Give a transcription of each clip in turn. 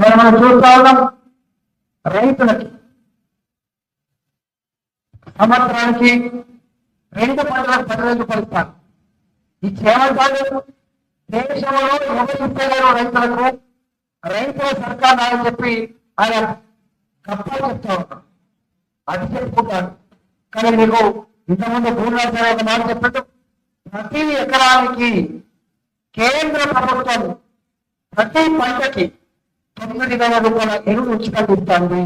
ఇవాళ మనం చూస్తా ఉన్నాం రైతులకి సంవత్సరానికి రెండు పంటలకు పదివేల రూపాయలు ఇస్తారు. ఈ చేమంటారు దేశంలో ఎవరు రైతులకు రైతుల సర్కార్ అని చెప్పి ఆయన కప్పాలు చెప్తా ఉంటారు అది చెప్పుకుంటాను కానీ మీకు ఇంతకుముందు భూమిరాజు గారు ఒక మాట చెప్పట్టు ప్రతి ఎకరానికి కేంద్ర ప్రభుత్వం ప్రతి పంటకి తొమ్మిది వేల రూపాయల ఎరువులు ఉచితంగా ఇస్తుంది.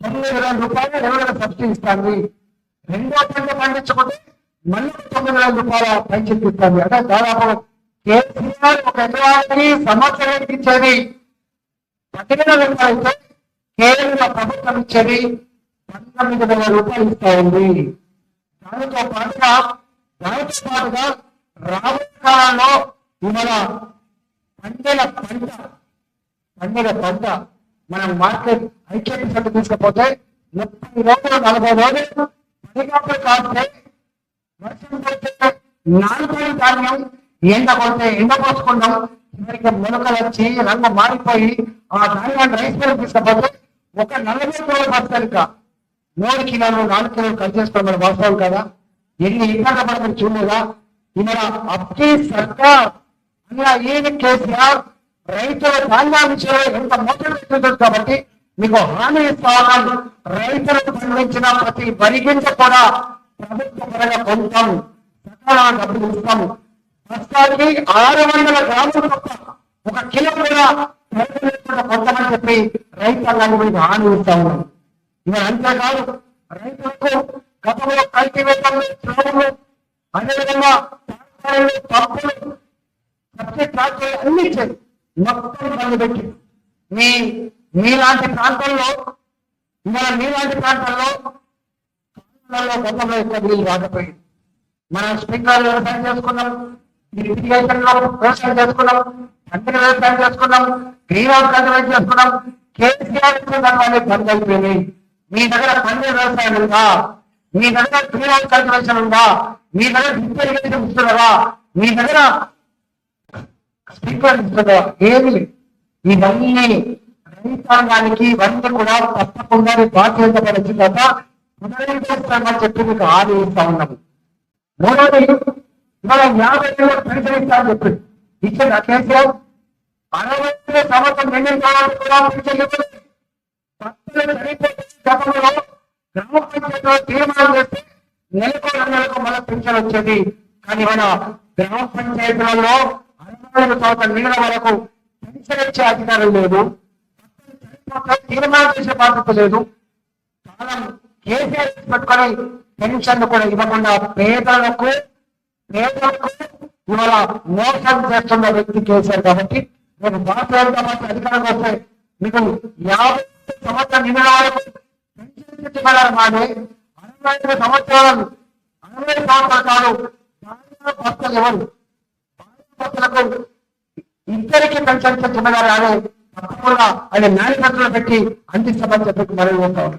తొమ్మిది వేల రూపాయలు ఎరువుల సబ్సిడీ ఇస్తుంది. రెండో పంట పండించకుంటే మళ్ళీ తొమ్మిది వేల రూపాయల పెన్షన్ ఇస్తుంది అంటే దాదాపు కేసీఆర్ ఒక ఎకరానికి సంవత్సరానికి ఇచ్చేది పదివేల రూపాయలు అయితే కేంద్ర ప్రభుత్వం ఇచ్చేది పంతొమ్మిది వేల రూపాయలు ఇస్తా ఉంది దానితో పాటుగా దానితో పాటుగా రాబోయే కాలంలో ఇవాళ పంటల పంట పండుగ పంట మనం మార్కెట్ ఐక్యత సంఖ్య తీసుకపోతే ముప్పై రోజులు నలభై రోజులు పదిగంటలు కాస్తే వర్షం పడితే నాలుగు ధాన్యం ఎండ కొడితే ఎండ పోసుకుంటాం చివరికి మొలకలు వచ్చి రంగు మారిపోయి ఆ ధాన్యాన్ని రైస్ మిల్ తీసుకపోతే ఒక నలభై రోజులు బస్తాలిక మూడు కిలోలు నాలుగు కిలోలు కట్ చేసుకోవడం మన వాస్తవం కదా? ఎన్ని ఇబ్బంది పడతారు చూడలేదా? ఇలా అప్కి సర్కార్ అలా ఏది కేసీఆర్ రైతుల ధాన్యాన్ని చేయడం ఎంత మోసం కాబట్టి మీకు హామీ ఇస్తాను రైతులకు పండించిన ప్రతి వరి గింజ కూడా ప్రభుత్వ పరంగా పొందుతాము సకాలంగా డబ్బులు ఇస్తాము ప్రస్తుతానికి ఆరు వందల గ్రాములు తప్ప ఒక కిలో కూడా పొందమని చెప్పి రైతాంగాన్ని మీకు హామీ ఇస్తా ఉన్నాం. ఇవి అంతేకాదు రైతులకు గతంలో కల్టివేటర్లు శ్రమలు అదేవిధంగా ట్రాక్టర్లు, పంపులు సబ్సిడీ ట్రాక్టర్లు అన్ని ఇచ్చేది. మొత్తం బంద్ పెట్టి మీ మీలాంటి ప్రాంతంలో ఇవాళ మీలాంటి ప్రాంతాల్లో గతంలో ఎక్కువ నీళ్ళు రాకపోయింది. మనం స్ప్రింక్లర్ వ్యవసాయం చేసుకున్నాం ఇరిగేషన్లో వ్యవసాయం చేసుకున్నాం పంటల వ్యవసాయం చేసుకున్నాం గ్రీన్ హౌస్ కల్టివేట్ చేసుకున్నాం కేసీఆర్ ఇచ్చిన బంద్ అయిపోయినాయి. మీ దగ్గర పంటల వ్యవసాయం ఉందా? మీ దగ్గర గ్రీన్ హౌస్ కల్టివేషన్ ఉందా? మీ దగ్గర డ్రిప్ ఇరిగేషన్ ఇస్తున్నారా? మీ దగ్గర స్పీకర్ ఏమి ఇవన్నీ రైతాంగానికి ఇవన్నీ కూడా తప్పకుండా బాధ్యత పడింది తప్ప పునరుద్ధరిస్తామని చెప్పి మీకు హామీ ఇస్తా ఉన్నాము మూడోది ఇవాళ యాభై ఏళ్ళ పెన్షన్ చెప్పి. ఇచ్చిన కేసీఆర్ అరవై సంవత్సరం నిండిన తర్వాత కూడా పెన్షన్ గతంలో గ్రామ పంచాయతీలో తీర్మానం చేస్తే నెలకు రెండు నెలకు మళ్ళీ పెన్షన్ వచ్చేది. కానీ మన గ్రామ పంచాయతీలలో సంవత్సరం నిండిన వరకు పెన్షన్ ఇచ్చే అధికారం లేదు. తీర్మానం చేసే బాధ్యత లేదు. కాలం కేసీఆర్ పెట్టుకొని పెన్షన్ కూడా ఇవ్వకుండా పేదలకు పేదలకు ఇవాళ మోసం చేస్తున్న వ్యక్తి కేసీఆర్ కాబట్టి నేను భారతీయ పార్టీ అధికారంలో వస్తే మీకు యాభై సంవత్సరం నిన్న వరకు పెన్షన్ చెట్టుకోవడం మాది అరవై ఐదు సంవత్సరాలు అరవై సంవత్సరాలు కాదు భార్య ఎవరు ఇద్దరికి పెన్షన్ చెట్టుకున్నారు కానీ తప్పకుండా ఆయన మేనిఫెస్టోలో పెట్టి అందిస్తామని చెప్పి మనం ఉంటాం